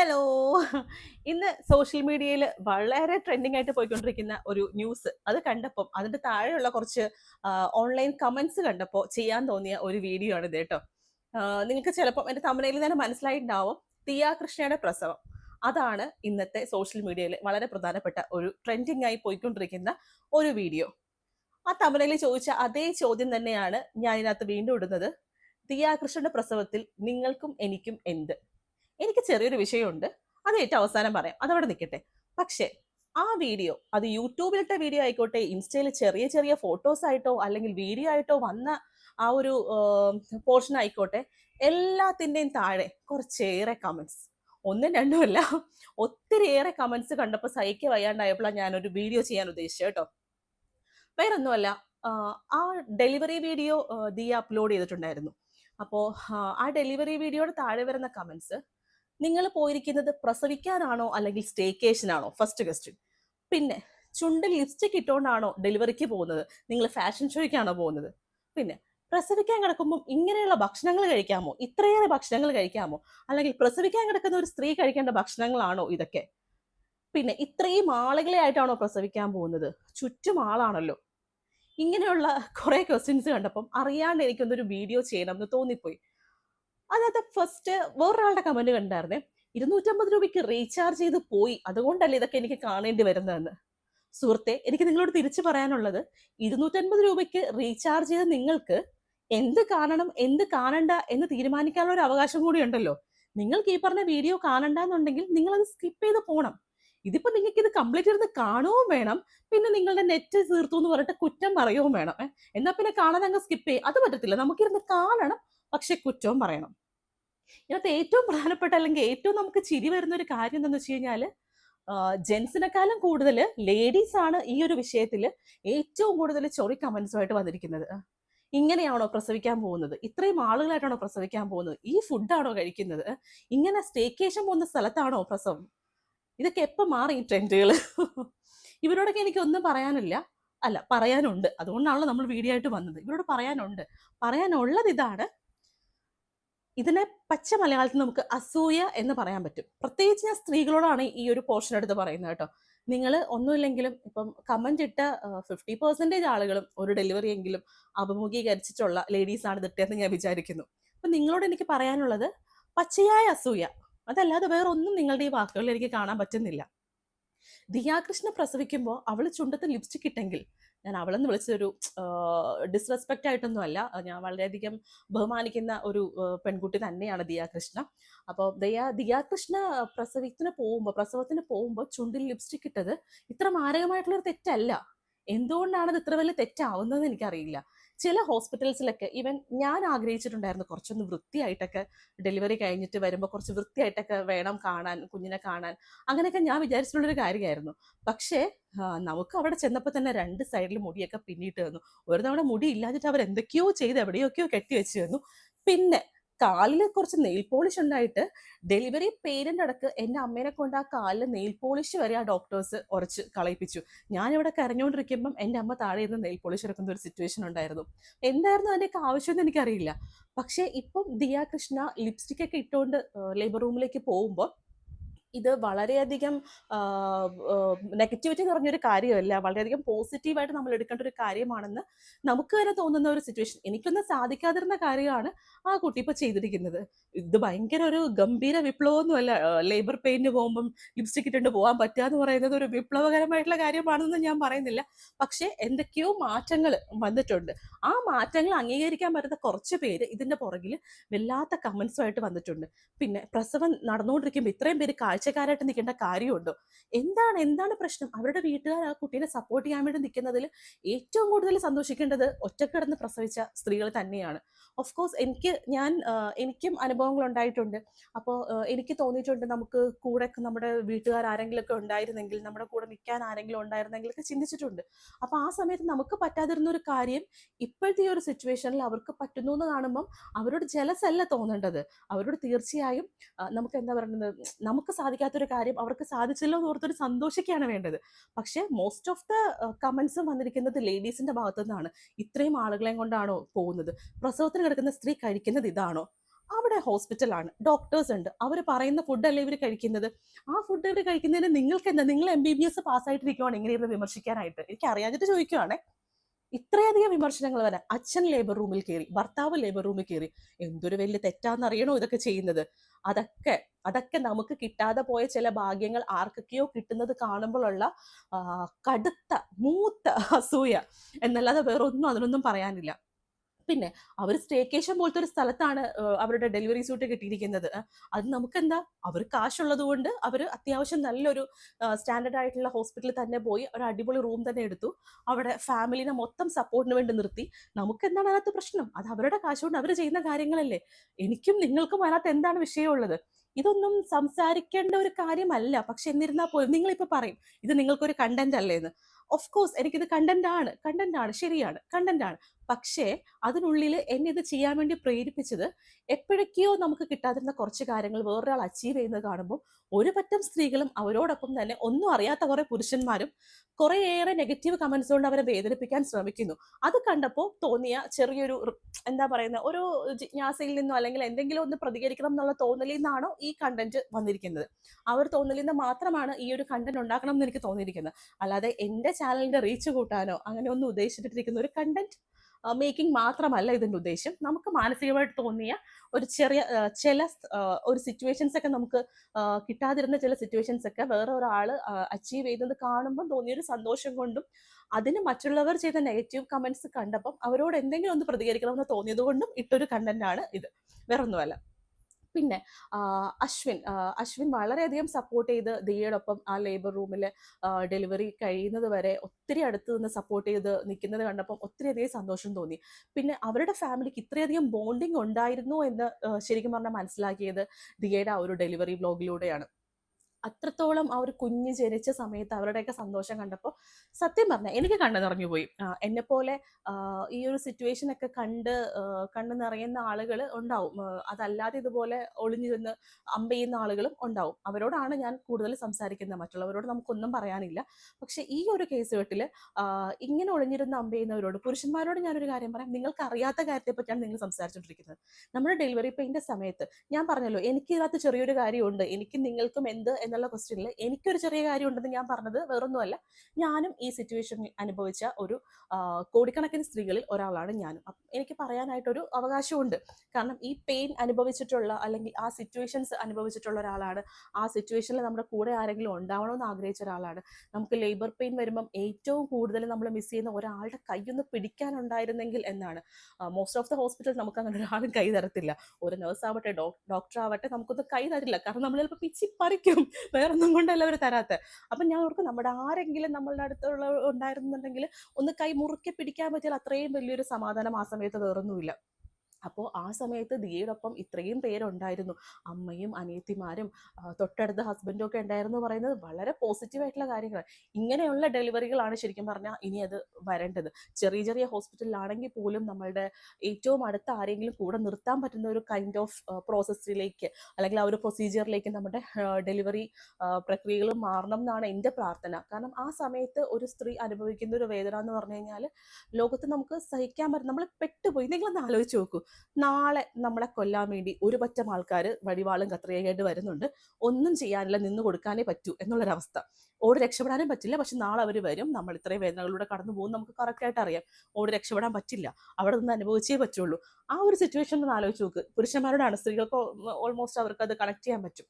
Hello. ഇന്ന് social മീഡിയയിൽ വളരെ ട്രെൻഡിങ് ആയിട്ട് പോയിക്കൊണ്ടിരിക്കുന്ന ഒരു ന്യൂസ് അത് കണ്ടപ്പോൾ അതിന്റെ താഴെയുള്ള കുറച്ച് ഓൺലൈൻ കമന്റ്സ് കണ്ടപ്പോൾ ചെയ്യാൻ തോന്നിയ ഒരു വീഡിയോ ആണ് ഇത് കേട്ടോ നിങ്ങൾക്ക് ചിലപ്പോൾ എന്റെ തമിഴയിൽ തന്നെ മനസ്സിലായിട്ടുണ്ടാവും. തിയ കൃഷ്ണയുടെ പ്രസവം. അതാണ് ഇന്നത്തെ സോഷ്യൽ മീഡിയയിൽ വളരെ പ്രധാനപ്പെട്ട ഒരു ട്രെൻഡിങ് ആയി പോയിക്കൊണ്ടിരിക്കുന്ന ഒരു വീഡിയോ ആ തമിഴയിൽ ചോദിച്ച അതേ ചോദ്യം തന്നെയാണ് ഞാൻ ഇതിനകത്ത് വീണ്ടും ഇടുന്നത്. തിയ കൃഷ്ണയുടെ പ്രസവത്തിൽ നിങ്ങൾക്കും എനിക്കും എന്ത്? എനിക്ക് ചെറിയൊരു വിഷയമുണ്ട്. അത് ഏറ്റവും അവസാനം പറയാം. അതവിടെ നിൽക്കട്ടെ. പക്ഷേ ആ വീഡിയോ അത് യൂട്യൂബിലിട്ട വീഡിയോ ആയിക്കോട്ടെ ഇൻസ്റ്റയിൽ ചെറിയ ചെറിയ ഫോട്ടോസ് ആയിട്ടോ അല്ലെങ്കിൽ വീഡിയോ ആയിട്ടോ വന്ന ആ ഒരു പോർഷൻ ആയിക്കോട്ടെ എല്ലാത്തിന്റെയും താഴെ കുറച്ചേറെ കമൻസ് ഒന്നും രണ്ടും അല്ല ഒത്തിരിയേറെ കമൻസ് കണ്ടപ്പോൾ സഹിക്ക വയ്യാണ്ടായപ്പോഴാണ് ഞാനൊരു വീഡിയോ ചെയ്യാൻ ഉദ്ദേശിച്ചത് കേട്ടോ. വേറൊന്നുമല്ല ആ ഡെലിവറി വീഡിയോ ദിയ അപ്ലോഡ് ചെയ്തിട്ടുണ്ടായിരുന്നു. അപ്പോൾ ആ ഡെലിവറി വീഡിയോയുടെ താഴെ വരുന്ന കമൻസ് നിങ്ങൾ പോയിരിക്കുന്നത് പ്രസവിക്കാനാണോ അല്ലെങ്കിൽ സ്റ്റേക്കേഷനാണോ ഫസ്റ്റ് ക്വസ്റ്റ്യൻ പിന്നെ ചുണ്ടിൽ ലിപ്സ്റ്റിക് ഇട്ടുകൊണ്ടാണോ ഡെലിവറിക്ക് പോകുന്നത്? നിങ്ങൾ ഫാഷൻ ഷോയ്ക്കാണോ പോകുന്നത്? പിന്നെ പ്രസവിക്കാൻ കിടക്കുമ്പോൾ ഇങ്ങനെയുള്ള ഭക്ഷണങ്ങൾ കഴിക്കാമോ? ഇത്രയേറെ ഭക്ഷണങ്ങൾ കഴിക്കാമോ? അല്ലെങ്കിൽ പ്രസവിക്കാൻ കിടക്കുന്ന ഒരു സ്ത്രീ കഴിക്കേണ്ട ഭക്ഷണങ്ങളാണോ ഇതൊക്കെ? പിന്നെ ഇത്രയും ആളുകളെ ആയിട്ടാണോ പ്രസവിക്കാൻ പോകുന്നത്? ചുറ്റും ആളാണല്ലോ. ഇങ്ങനെയുള്ള കുറേ ക്വസ്റ്റ്യൻസ് കണ്ടപ്പം അറിയാണ്ട് എനിക്കൊന്നൊരു വീഡിയോ ചെയ്യണം എന്ന് തോന്നിപ്പോയി. അതിനകത്ത് ഫസ്റ്റ് വേറൊരാളുടെ കമന്റ് കണ്ടായിരുന്നേ ഇരുന്നൂറ്റമ്പത് രൂപയ്ക്ക് റീചാർജ് ചെയ്ത് പോയി. അതുകൊണ്ടല്ലേ ഇതൊക്കെ എനിക്ക് കാണേണ്ടി വരുന്നതെന്ന്. സുഹൃത്തെ എനിക്ക് നിങ്ങളോട് തിരിച്ചു പറയാനുള്ളത് ഇരുന്നൂറ്റൻപത് രൂപയ്ക്ക് റീചാർജ് ചെയ്ത നിങ്ങൾക്ക് എന്ത് കാണണം എന്ത് കാണണ്ട എന്ന് തീരുമാനിക്കാനുള്ള ഒരു അവകാശം കൂടി ഉണ്ടല്ലോ. നിങ്ങൾക്ക് ഈ പറഞ്ഞ വീഡിയോ കാണണ്ടെന്നുണ്ടെങ്കിൽ നിങ്ങൾ അത് സ്കിപ്പ് ചെയ്ത് പോകണം ഇതിപ്പോ നിങ്ങൾക്ക് ഇത് കംപ്ലീറ്റ് ഇരുന്ന് കാണുകയും വേണം. പിന്നെ നിങ്ങളുടെ നെറ്റ് തീർത്തു എന്ന് പറഞ്ഞിട്ട് കുറ്റം പറയുകയും വേണം. എന്നാൽ എന്നാ പിന്നെ കാണാതെ അങ്ങ് സ്കിപ്പ് ചെയ്യും. അത് പറ്റത്തില്ല. നമുക്കിരുന്ന് കാണണം പക്ഷെ കുറ്റവും പറയണം. ഇതിനകത്ത് ഏറ്റവും പ്രധാനപ്പെട്ട അല്ലെങ്കിൽ ഏറ്റവും നമുക്ക് ചിരി വരുന്ന ഒരു കാര്യം എന്താണെന്ന് വെച്ച് കഴിഞ്ഞാൽ ജെൻസിനെക്കാളും കൂടുതൽ ലേഡീസ് ആണ് ഈ ഒരു വിഷയത്തിൽ ഏറ്റവും കൂടുതൽ ചൊറി കമൻസുമായിട്ട് വന്നിരിക്കുന്നത്. ഇങ്ങനെയാണോ പ്രസവിക്കാൻ പോകുന്നത്? ഇത്രയും ആളുകളായിട്ടാണോ പ്രസവിക്കാൻ പോകുന്നത്? ഈ ഫുഡാണോ കഴിക്കുന്നത്? ഇങ്ങനെ സ്റ്റേക്കേഷൻ പോകുന്ന സ്ഥലത്താണോ പ്രസവം? ഇതൊക്കെ എപ്പോൾ മാറി ട്രെൻഡുകൾ ഇവരോടൊക്കെ എനിക്ക് ഒന്നും പറയാനില്ല. അല്ല പറയാനുണ്ട്. അതുകൊണ്ടാണല്ലോ നമ്മൾ വീഡിയോ ആയിട്ട് വന്നത്. ഇവരോട് പറയാനുണ്ട്. പറയാനുള്ളത് ഇതാണ്. ഇതിനെ പച്ച മലയാളത്തിൽ നമുക്ക് അസൂയ എന്ന് പറയാൻ പറ്റും. പ്രത്യേകിച്ച് ഞാൻ സ്ത്രീകളോടാണ് ഈ ഒരു പോർഷൻ എടുത്ത് പറയുന്നത് കേട്ടോ. നിങ്ങൾ ഒന്നുമില്ലെങ്കിലും ഇപ്പം കമന്റ് ഇട്ട ഫിഫ്റ്റി പെർസെന്റേജ് ആളുകളും ഒരു ഡെലിവറി എങ്കിലും അഭിമുഖീകരിച്ചിട്ടുള്ള ലേഡീസ് ആണ് ഇതിട്ടെന്ന് ഞാൻ വിചാരിക്കുന്നു. അപ്പം നിങ്ങളോട് എനിക്ക് പറയാനുള്ളത് പച്ചയായ അസൂയ അതല്ലാതെ വേറെ ഒന്നും നിങ്ങളുടെ ഈ വാക്കുകളിൽ എനിക്ക് കാണാൻ പറ്റുന്നില്ല. ദിയാകൃഷ്ണ പ്രസവിക്കുമ്പോൾ അവൾ ചുണ്ടത്ത് ലിപ്സ്റ്റിക് ഇട്ടെങ്കിൽ ഞാൻ അവളെന്ന് വിളിച്ചൊരു ഡിസ്റെസ്പെക്റ്റ് ആയിട്ടൊന്നും അല്ല. ഞാൻ വളരെയധികം ബഹുമാനിക്കുന്ന ഒരു പെൺകുട്ടി തന്നെയാണ് ദിയാകൃഷ്ണ. അപ്പോൾ ദയാ ദിയാകൃഷ്ണ പ്രസവത്തിന് പോകുമ്പോൾ പ്രസവത്തിന് പോകുമ്പോൾ ചുണ്ടിൽ ലിപ്സ്റ്റിക് ഇട്ടത് ഇത്ര മാരകമായിട്ടുള്ളൊരു തെറ്റല്ല. എന്തുകൊണ്ടാണ് അത് ഇത്ര വലിയ തെറ്റാവുന്നത് എനിക്കറിയില്ല. ചില ഹോസ്പിറ്റൽസിലൊക്കെ ഈവൻ ഞാൻ ആഗ്രഹിച്ചിട്ടുണ്ടായിരുന്നു കുറച്ചൊന്ന് വൃത്തിയായിട്ടൊക്കെ ഡെലിവറി കഴിഞ്ഞിട്ട് വരുമ്പോൾ കുറച്ച് വൃത്തിയായിട്ടൊക്കെ വേണം കാണാൻ കുഞ്ഞിനെ കാണാൻ. അങ്ങനെയൊക്കെ ഞാൻ വിചാരിച്ചിട്ടുള്ളൊരു കാര്യമായിരുന്നു. പക്ഷേ നമുക്ക് അവിടെ ചെന്നപ്പോൾ തന്നെ രണ്ട് സൈഡിൽ മുടിയൊക്കെ പിന്നിട്ട് തന്നു ഒരു തവണ മുടി ഇല്ലാതിട്ട് അവർ എന്തൊക്കെയോ ചെയ്ത് എവിടെയൊക്കെയോ കെട്ടി വെച്ച് തന്നു പിന്നെ കാലിൽ കുറച്ച് നെയിൽ പോളിഷ് ഉണ്ടായിട്ട് ഡെലിവറി പേരന്റ് അടക്ക് എന്റെ അമ്മേനെ കൊണ്ട് ആ കാലിൽ നെയിൽ പോളിഷ് വരെ ആ ഡോക്ടേഴ്സ് ഉറച്ച് കളയിപ്പിച്ചു. ഞാനിവിടെ കരഞ്ഞുകൊണ്ടിരിക്കുമ്പം എന്റെ അമ്മ താഴെ ഇരുന്ന് നെയിൽ പോളിഷ് എടുക്കുന്ന ഒരു സിറ്റുവേഷൻ ഉണ്ടായിരുന്നു. എന്തായിരുന്നു അതിന്റെയൊക്കെ ആവശ്യമെന്ന് എനിക്കറിയില്ല. പക്ഷേ ഇപ്പം ദിയ കൃഷ്ണ ലിപ്സ്റ്റിക് ഒക്കെ ഇട്ടുകൊണ്ട് ലേബർ റൂമിലേക്ക് പോകുമ്പോൾ ഇത് വളരെയധികം നെഗറ്റിവിറ്റി നിറഞ്ഞൊരു കാര്യമല്ല. വളരെയധികം പോസിറ്റീവായിട്ട് നമ്മൾ എടുക്കേണ്ട ഒരു കാര്യമാണെന്ന് നമുക്ക് തന്നെ തോന്നുന്ന ഒരു സിറ്റുവേഷൻ എനിക്കൊന്നും സാധിക്കാതിരുന്ന കാര്യമാണ് ആ കുട്ടി ഇപ്പോൾ ചെയ്തിരിക്കുന്നത്. ഇത് ഭയങ്കര ഒരു ഗംഭീര വിപ്ലവമൊന്നുമല്ല. ലേബർ പെയിന് പോകുമ്പം ലിപ്സ്റ്റിക് ഇട്ടുകൊണ്ട് പോകാൻ പറ്റുക എന്ന് പറയുന്നത് ഒരു വിപ്ലവകരമായിട്ടുള്ള കാര്യമാണെന്ന് ഞാൻ പറയുന്നില്ല. പക്ഷേ എന്തൊക്കെയോ മാറ്റങ്ങൾ വന്നിട്ടുണ്ട്. ആ മാറ്റങ്ങൾ അംഗീകരിക്കാൻ പറ്റുന്ന കുറച്ച് പേര് ഇതിന്റെ പുറകിൽ വല്ലാത്ത കമന്റ്സുമായിട്ട് വന്നിട്ടുണ്ട്. പിന്നെ പ്രസവം നടന്നുകൊണ്ടിരിക്കുമ്പോൾ ഇത്രയും പേര് കാഴ്ചക്കാരായിട്ട് നിൽക്കേണ്ട കാര്യമുണ്ടോ? എന്താണ് എന്താണ് പ്രശ്നം? അവരുടെ വീട്ടുകാർ ആ കുട്ടീനെ സപ്പോർട്ട് ചെയ്യാൻ വേണ്ടി നിൽക്കുന്നതിൽ ഏറ്റവും കൂടുതൽ സന്തോഷിക്കേണ്ടത് ഒറ്റക്കിടന്ന് പ്രസവിച്ച സ്ത്രീകൾ തന്നെയാണ്. ഓഫ് കോഴ്സ് എനിക്ക് ഞാൻ എനിക്കും അനുഭവങ്ങൾ ഉണ്ടായിട്ടുണ്ട്. അപ്പോൾ എനിക്ക് തോന്നിയിട്ടുണ്ട് നമുക്ക് കൂടെ നമ്മുടെ വീട്ടുകാർ ആരെങ്കിലും ഒക്കെ ഉണ്ടായിരുന്നെങ്കിൽ നമ്മുടെ കൂടെ നിൽക്കാൻ ആരെങ്കിലും ഉണ്ടായിരുന്നെങ്കിൽ ഒക്കെ ചിന്തിച്ചിട്ടുണ്ട്. അപ്പോൾ ആ സമയത്ത് നമുക്ക് പറ്റാതിരുന്ന ഒരു കാര്യം ഇപ്പോഴത്തെ ഈ ഒരു സിറ്റുവേഷനിൽ അവർക്ക് പറ്റുന്നു എന്ന് കാണുമ്പം അവരോട് ജലസല്ല തോന്നേണ്ടത്. അവരോട് തീർച്ചയായും നമുക്ക് എന്താ പറയുന്നത് നമുക്ക് സാധിക്കാത്തൊരു കാര്യം അവർക്ക് സാധിച്ചല്ലോ എന്ന് ഓർത്തൊരു സന്തോഷിക്കുകയാണ് വേണ്ടത്. പക്ഷേ മോസ്റ്റ് ഓഫ് ദ കമൻസും വന്നിരിക്കുന്നത് ലേഡീസിന്റെ ഭാഗത്തു നിന്നാണ് ഇത്രയും ആളുകളെയും കൊണ്ടാണോ പോകുന്നത്? പ്രസവത്തിന് കിടക്കുന്ന സ്ത്രീ കഴിക്കുന്നത് ഇതാണോ? അവിടെ ഹോസ്പിറ്റലാണ് ഡോക്ടേഴ്സ് ഉണ്ട്. അവർ പറയുന്ന ഫുഡല്ലേ ഇവർ കഴിക്കുന്നത്? ആ ഫുഡ് ഇവർ കഴിക്കുന്നതിന് നിങ്ങൾക്ക് എന്താ നിങ്ങൾ എം ബി ബി എസ് പാസ്സായിട്ടിരിക്കുവാണ്? ഇങ്ങനെ ഇരുന്ന് വിമർശിക്കാനായിട്ട്? എനിക്ക് അറിയാഞ്ഞിട്ട് ചോദിക്കുവാണേ. ഇത്രയധികം വിമർശനങ്ങൾ വരാൻ അച്ഛൻ ലേബർ റൂമിൽ കയറി ഭർത്താവ് ലേബർ റൂമിൽ കയറി. എന്തൊരു വലിയ തെറ്റാന്നറിയണോ ഇതൊക്കെ ചെയ്യുന്നത്? അതൊക്കെ അതൊക്കെ നമുക്ക് കിട്ടാതെ പോയ ചില ഭാഗ്യങ്ങൾ ആർക്കൊക്കെയോ കിട്ടുന്നത് കാണുമ്പോഴുള്ള കടുത്ത മൂത്ത അസൂയ. എന്നല്ലാതെ വേറൊന്നും അതിനൊന്നും പറയാനില്ല. പിന്നെ അവർ സ്റ്റേക്കേഷൻ പോലത്തെ ഒരു സ്ഥലത്താണ് അവരുടെ ഡെലിവറി സ്യൂട്ട് കിട്ടിയിരിക്കുന്നത്. അത് നമുക്കെന്താ? അവർ കാശുള്ളത് കൊണ്ട് അവർ അത്യാവശ്യം നല്ലൊരു സ്റ്റാൻഡേർഡ് ആയിട്ടുള്ള ഹോസ്പിറ്റലിൽ തന്നെ പോയി ഒരു അടിപൊളി റൂം തന്നെ എടുത്തു. അവിടെ ഫാമിലിനെ മൊത്തം സപ്പോർട്ടിന് വേണ്ടി നിർത്തി. നമുക്കെന്താണ് അതിനകത്ത് പ്രശ്നം? അത് അവരുടെ കാശ് കൊണ്ട് അവർ ചെയ്യുന്ന കാര്യങ്ങളല്ലേ? എനിക്കും നിങ്ങൾക്കും അതിനകത്ത് എന്താണ് വിഷയമുള്ളത്? ഇതൊന്നും സംസാരിക്കേണ്ട ഒരു കാര്യമല്ല. പക്ഷെ എന്നിരുന്നാൽ പോലും നിങ്ങളിപ്പോ പറയും ഇത് നിങ്ങൾക്കൊരു കണ്ടന്റ് അല്ലേ എന്ന് ഓഫ് കോഴ്സ് എനിക്കിത് കണ്ടന്റ് ആണ് കണ്ടന്റ് ആണ് ശരിയാണ് കണ്ടന്റ് ആണ്. പക്ഷേ അതിനുള്ളിൽ എന്നെ ഇത് ചെയ്യാൻ വേണ്ടി പ്രേരിപ്പിച്ചത് എപ്പോഴൊക്കെയോ നമുക്ക് കിട്ടാതിരുന്ന കുറച്ച് കാര്യങ്ങൾ വേറൊരാൾ അച്ചീവ് ചെയ്യുന്നത് കാണുമ്പോൾ ഒരു പറ്റം സ്ത്രീകളും അവരോടൊപ്പം തന്നെ ഒന്നും അറിയാത്ത കുറെ പുരുഷന്മാരും കുറേയേറെ നെഗറ്റീവ് കമന്റ്സ് കൊണ്ട് അവരെ വേദനിപ്പിക്കാൻ ശ്രമിക്കുന്നു. അത് കണ്ടപ്പോൾ തോന്നിയ ചെറിയൊരു എന്താ പറയുന്ന ഒരു ജിജ്ഞാസയിൽ നിന്നോ അല്ലെങ്കിൽ എന്തെങ്കിലും ഒന്ന് പ്രതികരിക്കണം എന്നുള്ള തോന്നലിൽ നിന്നാണോ ഈ കണ്ടന്റ് വന്നിരിക്കുന്നത്. ആ ഒരു തോന്നലിൽ നിന്ന് മാത്രമാണ് ഈ ഒരു കണ്ടന്റ് ഉണ്ടാക്കണം എന്ന് എനിക്ക് തോന്നിയിരിക്കുന്നത്. അല്ലാതെ എന്റെ ചാനലിന്റെ റീച്ച് കൂട്ടാനോ അങ്ങനെ ഒന്നും ഉദ്ദേശിച്ചിട്ടിരിക്കുന്ന ഒരു കണ്ടന്റ് മേക്കിംഗ് മാത്രമല്ല ഇതിന്റെ ഉദ്ദേശം. നമുക്ക് മാനസികമായിട്ട് തോന്നിയ ഒരു ചെറിയ ചില ഒരു സിറ്റുവേഷൻസ് ഒക്കെ നമുക്ക് കിട്ടാതിരുന്ന ചില സിറ്റുവേഷൻസ് ഒക്കെ വേറെ ഒരാൾ അച്ചീവ് ചെയ്തത് കാണുമ്പോൾ തോന്നിയ ഒരു സന്തോഷം കൊണ്ടും അതിന് മറ്റുള്ളവർ ചെയ്ത നെഗറ്റീവ് കമന്റ്സ് കണ്ടപ്പം അവരോട് എന്തെങ്കിലും ഒന്ന് പ്രതികരിക്കണമെന്ന് തോന്നിയത് കൊണ്ടും ഇട്ടൊരു കണ്ടന്റ് ആണ് ഇത്. വേറെ ഒന്നുമല്ല പിന്നെ അശ്വിൻ അശ്വിൻ വളരെയധികം സപ്പോർട്ട് ചെയ്ത് ദിയയോടൊപ്പം ആ ലേബർ റൂമിൽ ഡെലിവറി കഴിയുന്നത് വരെ ഒത്തിരി അടുത്ത് നിന്ന് സപ്പോർട്ട് ചെയ്ത് നിൽക്കുന്നത് കണ്ടപ്പം ഒത്തിരി അധികം സന്തോഷം തോന്നി. പിന്നെ അവരുടെ ഫാമിലിക്ക് ഇത്രയധികം ബോണ്ടിങ് ഉണ്ടായിരുന്നു എന്ന് ശരിക്കും പറഞ്ഞാൽ മനസ്സിലാക്കിയത് ദിയയുടെ ആ ഒരു ഡെലിവറി വ്ലോഗിലൂടെയാണ് അത്രത്തോളം ആ ഒരു കുഞ്ഞ് ജനിച്ച സമയത്ത് അവരുടെയൊക്കെ സന്തോഷം കണ്ടപ്പോൾ സത്യം പറഞ്ഞാൽ എനിക്ക് കണ്ണു നിറഞ്ഞുപോയി എന്നെ പോലെ ഈ ഒരു സിറ്റുവേഷൻ ഒക്കെ കണ്ട് കണ്ണു നിറയുന്ന ആളുകൾ ഉണ്ടാവും. അതല്ലാതെ ഇതുപോലെ ഒളിഞ്ഞു അമ്പ ചെയ്യുന്ന ആളുകളും ഉണ്ടാവും. അവരോടാണ് ഞാൻ കൂടുതൽ സംസാരിക്കുന്നത്. മറ്റുള്ളവരോട് നമുക്കൊന്നും പറയാനില്ല. പക്ഷെ ഈ ഒരു കേസ് കെട്ടിൽ ഇങ്ങനെ ഒളിഞ്ഞിരുന്ന അമ്പ ചെയ്യുന്നവരോട് പുരുഷന്മാരോട് ഞാനൊരു കാര്യം പറയാം. നിങ്ങൾക്ക് അറിയാത്ത കാര്യത്തെ പറ്റിയാണ് നിങ്ങൾ സംസാരിച്ചുകൊണ്ടിരിക്കുന്നത് നമ്മുടെ ഡെലിവറി പെയിന്റെ സമയത്ത് ഞാൻ പറഞ്ഞല്ലോ എനിക്ക് ഇതിനകത്ത് ചെറിയൊരു കാര്യമുണ്ട്. എനിക്ക് നിങ്ങൾക്കും എന്ത് എന്നുള്ള ക്വസ്റ്റ്യനിൽ എനിക്കൊരു ചെറിയ കാര്യം ഉണ്ടെന്ന് ഞാൻ പറഞ്ഞത് വേറൊന്നുമല്ല. ഞാനും ഈ സിറ്റുവേഷൻ അനുഭവിച്ച ഒരു കോടിക്കണക്കിന് സ്ത്രീകളിൽ ഒരാളാണ് ഞാനും. അപ്പം എനിക്ക് പറയാനായിട്ടൊരു അവകാശമുണ്ട് കാരണം ഈ പെയിൻ അനുഭവിച്ചിട്ടുള്ള അല്ലെങ്കിൽ ആ സിറ്റുവേഷൻസ് അനുഭവിച്ചിട്ടുള്ള ഒരാളാണ്. ആ സിറ്റുവേഷനിൽ നമ്മുടെ കൂടെ ആരെങ്കിലും ഉണ്ടാവണമെന്ന് ആഗ്രഹിച്ച ഒരാളാണ്. നമുക്ക് ലേബർ പെയിൻ വരുമ്പം ഏറ്റവും കൂടുതൽ നമ്മൾ മിസ് ചെയ്യുന്ന ഒരാളുടെ കൈയൊന്ന് പിടിക്കാനുണ്ടായിരുന്നെങ്കിൽ എന്നാണ്. മോസ്റ്റ് ഓഫ് ദ ഹോസ്പിറ്റൽ നമുക്ക് അങ്ങനെ ഒരാളും കൈ തരത്തില്ല. ഒരു നഴ്സ് ആവട്ടെ ഡോക്ടർ ആവട്ടെ നമുക്കൊന്ന് കൈ തരില്ല. കാരണം നമ്മൾ ചിലപ്പോൾ പിച്ചി പറിക്കും. വേറൊന്നും കൊണ്ടല്ല അവർ തരാത്ത. അപ്പം ഞാൻ ഓർക്കും നമ്മുടെ ആരെങ്കിലും നമ്മളുടെ അടുത്തുള്ള ഉണ്ടായിരുന്നുണ്ടെങ്കിൽ ഒന്ന് കൈ മുറുക്കി പിടിക്കാൻ പറ്റിയാൽ അത്രയും വലിയൊരു സമാധാനം ആ സമയത്ത് വേറൊന്നുമില്ല. അപ്പോൾ ആ സമയത്ത് ദിയയോടൊപ്പം ഇത്രയും പേരുണ്ടായിരുന്നു. അമ്മയും അനിയത്തിമാരും തൊട്ടടുത്ത ഹസ്ബൻഡും ഒക്കെ ഉണ്ടായിരുന്നു പറയുന്നത് വളരെ പോസിറ്റീവായിട്ടുള്ള കാര്യങ്ങളാണ് ഇങ്ങനെയുള്ള ഡെലിവറികളാണ് ശരിക്കും പറഞ്ഞാൽ ഇനി അത് വരേണ്ടത്. ചെറിയ ചെറിയ ഹോസ്പിറ്റലിലാണെങ്കിൽ പോലും നമ്മളുടെ ഏറ്റവും അടുത്ത ആരെങ്കിലും കൂടെ നിർത്താൻ പറ്റുന്ന ഒരു കൈൻഡ് ഓഫ് പ്രോസസ്സിലേക്ക് അല്ലെങ്കിൽ ആ ഒരു പ്രൊസീജിയറിലേക്ക് നമ്മുടെ ഡെലിവറി പ്രക്രിയകൾ മാറണം എന്നാണ് എന്റെ പ്രാർത്ഥന. കാരണം ആ സമയത്ത് ഒരു സ്ത്രീ അനുഭവിക്കുന്ന ഒരു വേദന എന്ന് പറഞ്ഞു കഴിഞ്ഞാൽ ലോകത്ത് നമുക്ക് സഹിക്കാൻ പറ്റും നമ്മൾ പെട്ടുപോയി. നിങ്ങളൊന്ന് ആലോചിച്ച് നോക്കൂ. നാളെ നമ്മളെ കൊല്ലാൻ വേണ്ടി ഒരു പറ്റം ആൾക്കാർ വടിവാളും കത്രികയായിട്ട് വരുന്നുണ്ട്. ഒന്നും ചെയ്യാനില്ല നിന്ന് കൊടുക്കാനേ പറ്റൂ എന്നുള്ളൊരവസ്ഥ. ഓട് രക്ഷപ്പെടാനും പറ്റില്ല പക്ഷെ നാളെ അവർ വരും. നമ്മൾ ഇത്രയും വേദനകളിലൂടെ കടന്നു പോകും നമുക്ക് കറക്റ്റായിട്ട് അറിയാം. ഓട് രക്ഷപ്പെടാൻ പറ്റില്ല. അവിടെ നിന്ന് അനുഭവിച്ചേ പറ്റുള്ളൂ. ആ ഒരു സിറ്റുവേഷൻ ഒന്ന് ആലോചിച്ച് നോക്ക്. പുരുഷന്മാരോടാണ് സ്ത്രീകൾക്ക് ഓൾമോസ്റ്റ് അവർക്ക് അത് കണക്ട് ചെയ്യാൻ പറ്റും.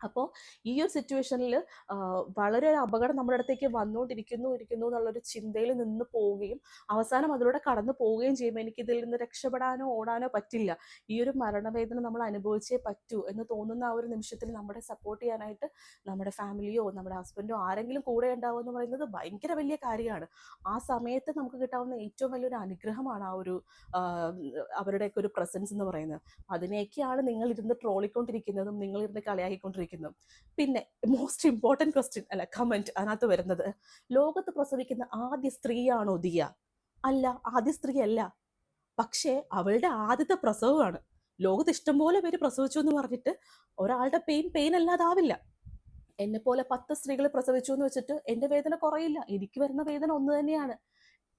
അപ്പോൾ ഈ ഒരു സിറ്റുവേഷനിൽ വളരെ ഒരു അപകടം നമ്മുടെ അടുത്തേക്ക് വന്നുകൊണ്ടിരിക്കുന്നു ഇരിക്കുന്നു എന്നുള്ളൊരു ചിന്തയിൽ നിന്ന് പോവുകയും അവസാനം അതിലൂടെ കടന്നു പോവുകയും ചെയ്യുമ്പോൾ എനിക്ക് ഇതിൽ നിന്ന് രക്ഷപ്പെടാനോ ഓടാനോ പറ്റില്ല. ഈ ഒരു മരണവേദന നമ്മൾ അനുഭവിച്ചേ പറ്റൂ എന്ന് തോന്നുന്ന ആ ഒരു നിമിഷത്തിൽ നമ്മളെ സപ്പോർട്ട് ചെയ്യാനായിട്ട് നമ്മുടെ ഫാമിലിയോ നമ്മുടെ ഹസ്ബൻഡോ ആരെങ്കിലും കൂടെ ഉണ്ടാവുക എന്ന് പറയുന്നത് ഭയങ്കര വലിയ കാര്യമാണ്. ആ സമയത്ത് നമുക്ക് കിട്ടാവുന്ന ഏറ്റവും വലിയൊരു അനുഗ്രഹമാണ് ആ ഒരു അവരുടെയൊക്കെ ഒരു പ്രസൻസ് എന്ന് പറയുന്നത്. അതിനെയൊക്കെയാണ് നിങ്ങൾ ഇരുന്ന് ട്രോളിക്കൊണ്ടിരിക്കുന്നതും നിങ്ങൾ ഇരുന്ന് കളിയാക്കിക്കൊണ്ടിരിക്കുന്നതും പിന്നെ മോസ്റ്റ് ഇമ്പോർട്ടന്റ് ക്വസ്റ്റ്യൻ അല്ല കമന്റ് അതിനകത്ത് വരുന്നത്. ലോകത്ത് പ്രസവിക്കുന്ന ആദ്യ സ്ത്രീയാണോ ദിയ? അല്ല ആദ്യ സ്ത്രീ അല്ല പക്ഷേ അവളുടെ ആദ്യത്തെ പ്രസവമാണ്. ലോകത്ത് ഇഷ്ടംപോലെ പേര് പ്രസവിച്ചു എന്ന് പറഞ്ഞിട്ട് ഒരാളുടെ പെയിൻ പെയിൻ അല്ലാതാവില്ല. എന്നെ പോലെ പത്ത് സ്ത്രീകൾ പ്രസവിച്ചു എന്ന് വെച്ചിട്ട് എന്റെ വേദന കുറയില്ല. എനിക്ക് വരുന്ന വേദന ഒന്ന് തന്നെയാണ്.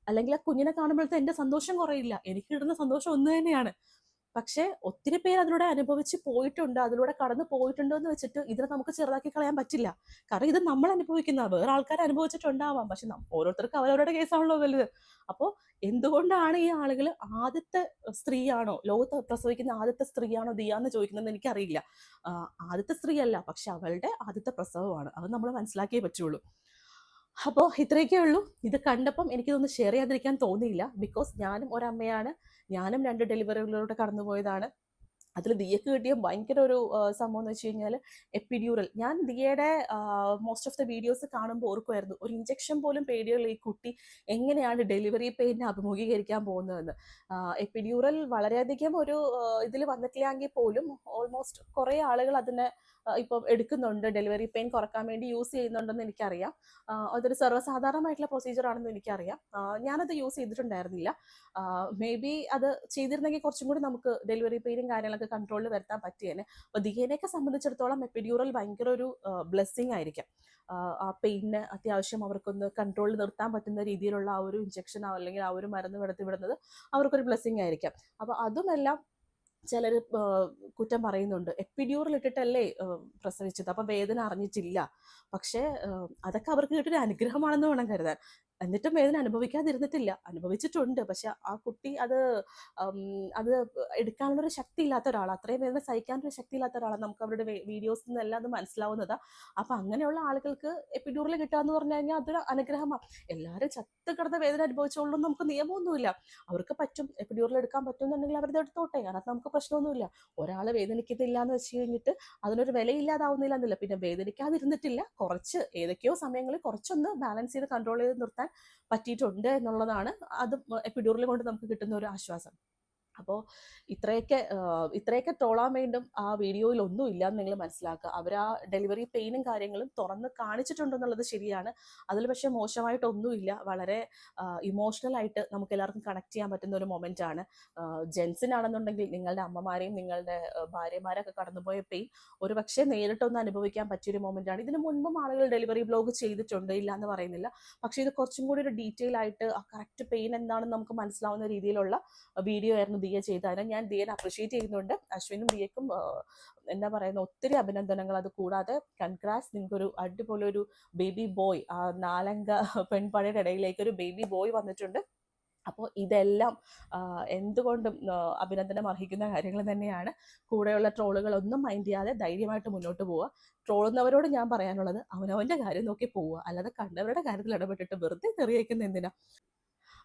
അല്ലെങ്കിൽ ആ കുഞ്ഞിനെ കാണുമ്പോഴത്തെ എന്റെ സന്തോഷം കുറയില്ല. എനിക്ക് കിട്ടുന്ന സന്തോഷം ഒന്ന് തന്നെയാണ്. പക്ഷേ ഒത്തിരി പേര് അതിലൂടെ അനുഭവിച്ച് പോയിട്ടുണ്ട് അതിലൂടെ കടന്നു പോയിട്ടുണ്ട് എന്ന് വെച്ചിട്ട് ഇതിനെ നമുക്ക് ചെറുതാക്കി കളയാൻ പറ്റില്ല. കാരണം ഇത് നമ്മൾ അനുഭവിക്കുന്ന വേറെ ആൾക്കാർ അനുഭവിച്ചിട്ടുണ്ടാവാം. പക്ഷെ ഓരോരുത്തർക്കും അവരവരുടെ കേസാണല്ലോ വലുത്. അപ്പോൾ എന്തുകൊണ്ടാണ് ഈ ആളുകൾ ആദ്യത്തെ സ്ത്രീയാണോ ലോകത്ത് പ്രസവിക്കുന്ന ആദ്യത്തെ സ്ത്രീയാണോ ദിയാന്ന് ചോദിക്കുന്നത് എനിക്കറിയില്ല. ആദ്യത്തെ സ്ത്രീയല്ല പക്ഷെ അവളുടെ ആദ്യത്തെ പ്രസവമാണ്. അത് നമ്മൾ മനസ്സിലാക്കിയേ പറ്റുള്ളൂ. അപ്പോൾ ഇത്രയൊക്കെ ഉള്ളൂ. ഇത് കണ്ടപ്പം എനിക്കിതൊന്ന് ഷെയർ ചെയ്യാതിരിക്കാൻ തോന്നിയില്ല. ബിക്കോസ് ഞാനും ഒരമ്മയാണ്. ഞാനും രണ്ട് ഡെലിവറികളിലൂടെ കടന്നുപോയതാണ്. അതിൽ ദിയക്ക് കിട്ടിയ ഭയങ്കര ഒരു സംഭവം എന്ന് വെച്ച് കഴിഞ്ഞാൽ എപ്പിഡ്യൂറൽ ഞാൻ ദിയയുടെ മോസ്റ്റ് ഓഫ് ദ വീഡിയോസ് കാണുമ്പോൾ ഓർക്കുമായിരുന്നു ഒരു ഇഞ്ചക്ഷൻ പോലും പേടിയുള്ള ഈ കുട്ടി എങ്ങനെയാണ് ഡെലിവറി പെയിനെ അഭിമുഖീകരിക്കാൻ പോകുന്നതെന്ന്. എപ്പിഡ്യൂറൽ വളരെയധികം ഒരു ഇതിൽ വന്നിട്ടില്ലെങ്കിൽ പോലും ഓൾമോസ്റ്റ് കുറേ ആളുകൾ അതിനെ ഇപ്പം എടുക്കുന്നുണ്ട്. ഡെലിവറി പെയിൻ കുറയ്ക്കാൻ വേണ്ടി യൂസ് ചെയ്യുന്നുണ്ടെന്ന് എനിക്കറിയാം. അതൊരു സർവസാധാരണമായിട്ടുള്ള പ്രൊസീജിയർ ആണെന്ന് എനിക്കറിയാം. ഞാനത് യൂസ് ചെയ്തിട്ടുണ്ടായിരുന്നില്ല. മേ ബി അത് ചെയ്തിരുന്നെങ്കിൽ കുറച്ചും കൂടി നമുക്ക് ഡെലിവറി പെയിനും കാര്യങ്ങളൊക്കെ കൺട്രോളിൽ വരുത്താൻ പറ്റിയേനെ. അപ്പോൾ ദിയേനെയൊക്കെ സംബന്ധിച്ചിടത്തോളം എപ്പിഡ്യൂറൽ ഭയങ്കര ഒരു ബ്ലെസ്സിങ് ആയിരിക്കും. ആ, പെയിന് അത്യാവശ്യം അവർക്കൊന്ന് കൺട്രോളിൽ നിർത്താൻ പറ്റുന്ന രീതിയിലുള്ള ആ ഒരു ഇഞ്ചക്ഷൻ അല്ലെങ്കിൽ ആ ഒരു മരുന്ന് കടത്തി വിടുന്നത് അവർക്കൊരു ബ്ലെസ്സിങ് ആയിരിക്കാം. അപ്പോൾ അതുമെല്ലാം ചിലർ കുറ്റം പറയുന്നുണ്ട്. എപ്പിഡ്യൂറിൽ ഇട്ടിട്ടല്ലേ പ്രസവിച്ചത്. അപ്പം വേദന അറിഞ്ഞിട്ടില്ല. പക്ഷേ അതൊക്കെ അവർക്ക് കിട്ടിയൊരു അനുഗ്രഹമാണെന്ന് വേണം കരുതാൻ. എന്നിട്ടും വേദന അനുഭവിക്കാതിരുന്നിട്ടില്ല. അനുഭവിച്ചിട്ടുണ്ട്. പക്ഷെ ആ കുട്ടി അത് അത് എടുക്കാനുള്ളൊരു ശക്തി ഇല്ലാത്ത ഒരാളാണ് അത്രയും വേദന സഹിക്കാനൊരു ശക്തി ഇല്ലാത്ത ഒരാളാണ് നമുക്ക് അവരുടെ വീഡിയോസിൽ നിന്നെല്ലാം അത് മനസ്സിലാവുന്നതാ. അപ്പം അങ്ങനെയുള്ള ആളുകൾക്ക് എപ്പിഡ്യൂറിൽ കിട്ടുക എന്ന് പറഞ്ഞു കഴിഞ്ഞാൽ അതൊരു അനുഗ്രഹമാണ് എല്ലാവരും ചത്ത് കിടന്ന വേദന അനുഭവിച്ചോളും നമുക്ക് നിയമമൊന്നുമില്ല. അവർക്ക് പറ്റും എപ്പിഡ്യൂറിൽ എടുക്കാൻ പറ്റുന്നുണ്ടെങ്കിൽ അവരത് എടുത്തോട്ടെ. അതിനകത്ത് നമുക്ക് പ്രശ്നമൊന്നുമില്ല. ഒരാൾ വേദനിക്കുന്നില്ല എന്ന് വെച്ച് കഴിഞ്ഞിട്ട് അതിനൊരു വിലയില്ലാതാവുന്നില്ല എന്നില്ല. പിന്നെ വേദനിക്കാതിരുന്നിട്ടില്ല. കുറച്ച് ഏതൊക്കെയോ സമയങ്ങളിൽ കുറച്ചൊന്ന് ബാലൻസ് ചെയ്ത് കൺട്രോൾ ചെയ്ത് നിർത്താൻ പറ്റിയിട്ടുണ്ട് എന്നുള്ളതാണ്. അത് എപ്പിഡ്യൂറിൽ കൊണ്ട് നമുക്ക് കിട്ടുന്ന ഒരു ആശ്വാസം. അപ്പോൾ ഇത്രയൊക്കെ ഇത്രയൊക്കെ ട്രോളാൻ വേണ്ടും ആ വീഡിയോയിൽ ഒന്നും ഇല്ല എന്ന് നിങ്ങൾ മനസ്സിലാക്കുക. അവർ ആ ഡെലിവറി പെയിനും കാര്യങ്ങളും തുറന്ന് കാണിച്ചിട്ടുണ്ടെന്നുള്ളത് ശരിയാണ്. അതിൽ പക്ഷേ മോശമായിട്ടൊന്നുമില്ല വളരെ ഇമോഷണൽ ആയിട്ട് നമുക്ക് എല്ലാവർക്കും കണക്ട് ചെയ്യാൻ പറ്റുന്ന ഒരു മൊമെന്റ് ആണ്. ജെൻസിനാണെന്നുണ്ടെങ്കിൽ നിങ്ങളുടെ അമ്മമാരെയും നിങ്ങളുടെ ഭാര്യമാരൊക്കെ കടന്നുപോയ പെയിൻ ഒരു പക്ഷേ നേരിട്ടൊന്ന് അനുഭവിക്കാൻ പറ്റിയൊരു മൊമെന്റ് ആണ്. ഇതിനു മുൻപും ആളുകൾ ഡെലിവറി ബ്ലോഗ് ചെയ്തിട്ടുണ്ട് ഇല്ല എന്ന് പറയുന്നില്ല. പക്ഷേ ഇത് കുറച്ചും കൂടി ഒരു ഡീറ്റെയിൽ ആയിട്ട് ആ കറക്റ്റ് പെയിൻ എന്താണെന്ന് നമുക്ക് മനസ്സിലാവുന്ന രീതിയിലുള്ള വീഡിയോ ആയിരുന്നു ദിയ ചെയ്ത അതിനെ ഞാൻ ദിയനെ അപ്രിഷ്യേറ്റ് ചെയ്യുന്നുണ്ട്. അശ്വിനും ദിയക്കും എന്താ പറയുന്ന ഒത്തിരി അഭിനന്ദനങ്ങൾ. അത് കൂടാതെ കൺഗ്രാസ് നിങ്ങൾക്കൊരു അടിപൊളി ഒരു ബേബി ബോയ് ആ നാലംഗ പെൺപടയുടെ ഇടയിലേക്ക് ഒരു ബേബി ബോയ് വന്നിട്ടുണ്ട്. അപ്പോൾ ഇതെല്ലാം എന്തുകൊണ്ടും അഭിനന്ദനം അർഹിക്കുന്ന കാര്യങ്ങൾ തന്നെയാണ്. കൂടെയുള്ള ട്രോളുകളൊന്നും മൈൻഡ് ചെയ്യാതെ ധൈര്യമായിട്ട് മുന്നോട്ട് പോവുക. ട്രോളുന്നവരോട് ഞാൻ പറയാനുള്ളത് അവനവന്റെ കാര്യം നോക്കി പോവുക. അല്ലാതെ കണ്ടവരുടെ കാര്യത്തിൽ ഇടപെട്ടിട്ട് വെറുതെ തെറിയേക്കുന്ന എന്തിനാ?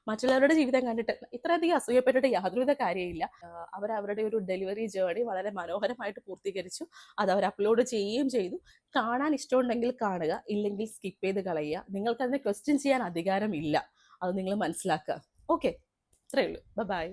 മറ്റുള്ളവരുടെ ജീവിതം കണ്ടിട്ട് ഇത്രയധികം അസൂയപ്പെട്ടിട്ട് യാതൊരുവിധ കാര്യമില്ല അവർ അവരുടെ ഒരു ഡെലിവറി ജേർണി വളരെ മനോഹരമായിട്ട് പൂർത്തീകരിച്ചു. അത് അവർ അപ്ലോഡ് ചെയ്യുകയും ചെയ്തു. കാണാൻ ഇഷ്ടമുണ്ടെങ്കിൽ കാണുക ഇല്ലെങ്കിൽ സ്കിപ്പ് ചെയ്ത് കളയുക. നിങ്ങൾക്ക് അതിനെ ക്വസ്റ്റ്യൻ ചെയ്യാൻ അധികാരമില്ല. അത് നിങ്ങൾ മനസ്സിലാക്കുക. ഓക്കെ ഇത്രയേ ഉള്ളൂ. ബൈ